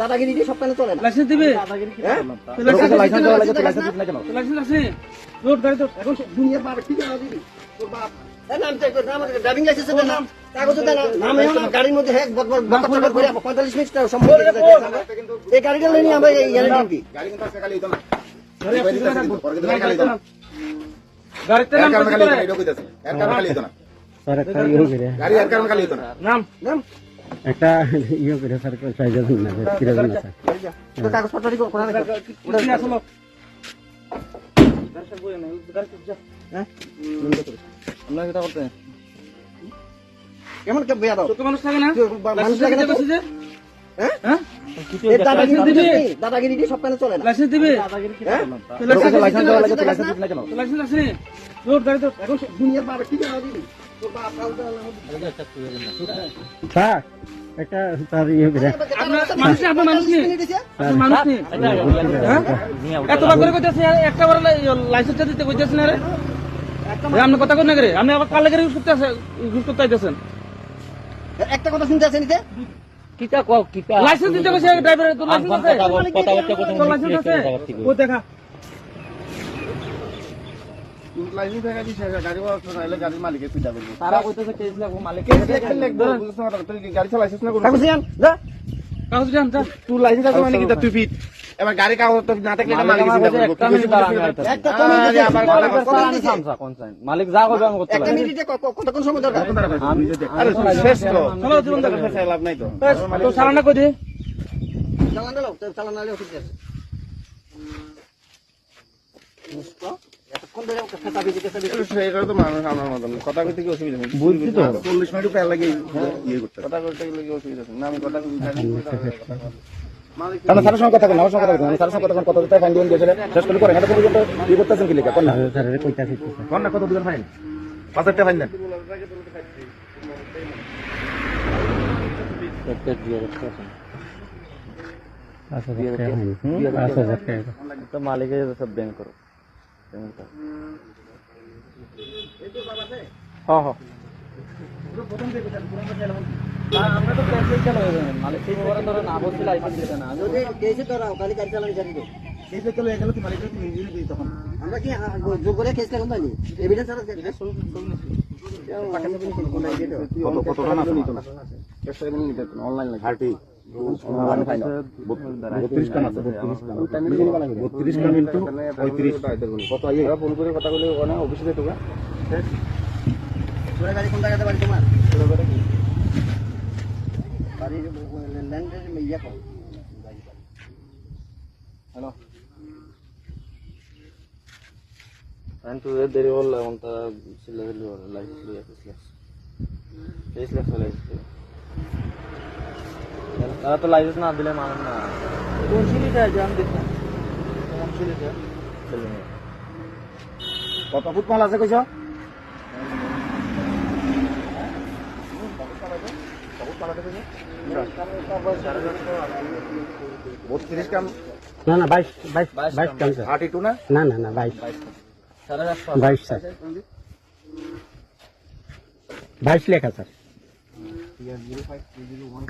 দাদাগিরি দিয়ে সব চলে না। লাইসেন্স দিবে? হ্যাঁ? লাইসেন্স লাইসেন্স লাইসেন্স লাইসেন্স আছে? রোড গাড়ি তো এখন দুনিয়ার বাপ। ঠিক আছে দিবি তোর বাপ না গাড়ির মধ্যে হ্যাঁ 45 মিনিট এই গাড়িটা লইনি আমরা না পরে না। গাড়িতে নাম কারণে খালি না, পারে? এটাও কইতাছে। এর কারণে খালি হইতো না। ইয়ে গাড়ি এর কারণে খালি হইতো না। নাম। নাম? একটা ইয়ে করে স্যার চাই যাবেন না ফিরে যাবেন না স্যার তো কাগজ পত্র দিও কোনা দেখো কি আসলো গাড়ি বই না গাড়ি যা হ্যাঁ? আমরা এটা করতে? কেমন কে বেয়া দাও? ছোট মানুষ থাকে না? মানুষ লাগে না তো? যে হ্যাঁ? হ্যাঁ? এই দাদাগিরি লাইসেন্স দিবি? দিবি? দাদাগিরি দিয়ে সব কানে চলে না। লাইসেন্স দিবে? হ্যাঁ? লাইসেন্স লাইসেন্স দেওয়া লাগে, লাইসেন্স না? লাইসেন্স আছে রোড গাড়ি তো এখন দুনিয়ার বাপ ঠিক আছে দিবি? তোর বাপ কাগজ স্যার একটা স্যার ইয়ে করে আপনার মানুষ নেই, আপনার মানুষ নেই। মানুষ নেই। হ্যাঁ? এতবার করে কইতাছে একটা বার লাইসেন্সটা দিতে কইতাছেন আরে আপনি কথা কোন না করে আপনি আবার কাল লাগে ইউজ করতে আছে ইউজ করতে আইতেছেন একটা কথা শুনতে আছে নিতে কিটা কও কিটা লাইসেন্স দিতে কইছে ড্রাইভারের তোর লাইসেন্স আছে তোর ও দেখা। লাইসেন্স থাকা দিছে, গাড়ি বাবা তো নাইলে গাড়ির মালিকের পিঠা করব। তারা কইতেছে কেস লাগবো মালিক। কেস লেখা লিখব, না? তুই গাড়ি চালাইছিস না কাগজ জান যা। কাগজ জান যা। তুই লাইসেন্স আছে মানে কি তুই ফিট। এবার গাড়ি কাগজ তো না থাকলে এটা মালিকের পিঠা একটা আমি কমে আবার কথা কমে বল। মালিক যা করবে আমি করতে একটা মিনিটে কতক্ষণ সময় দরকার? আরে শেষ তো। চলো জীবন দেখা ফেসায় লাভ নাই তো। তো সারানা কই দে? চালান দাও চালান নালে ওষুধ আছে বুঝতো কথা কইতে কি অসুবিধা নেই? বুঝছি তো। চল্লিশ মিনিট লাগে ইয়ে করতে কথা কইতে গেলে কি অসুবিধা আছে? না আমি কথা কই কারণ স্যারের সঙ্গে কথা বলেন, আমার সঙ্গে কথা বলেন। স্যারের সঙ্গে কথা বলেন, কত দিতে ফাইন দিবেন দিয়েছিলেন? শেষ করে করেন। এটা পর্যন্ত করতেছেন কি লেখা? কোন না? স্যার কইতা শিখতেছে কোন না, কত দিবেন ফাইন? পাঁচ হাজার টাকা ফাইন দেন। পাঁচ হাজার টাকা হয়নি। পাঁচ হাজার টাকা মালিকের সব ব্যাংক করো হ্যাঁ হ্যাঁ আমরা তো ক্যাশ দিয়ে চালাবো মালিক সেই করে ধরে না বলছিল লাইসেন্স দিতে না যদি কেসে তো রাও খালি গাড়ি চালানি জানি তো গেলে তুই তখন। আমরা কি জোর করে কেস লাগাম পাইনি এভিডেন্স শুন কত- কত টাকা নিতে না, অনলাইন লাগে। দেরি হল ছিল লাইসেন্স লিয়ে আসছিলাম তেইশ লাখ চলে এসেছে তারা তো লাইসেন্স না দিলে মানুষ না। কোন সিলিটা জান দেখলাম। কোন সিলিটা কত ফুট মাল আছে কইছ? বত্রিশ না না বাইশ বাইশ বাইশ টাকা স্যার থার্টি টু না? না না না বাইশ। বাইশ স্যার। বাইশ লেখা sir. Zero five three zero one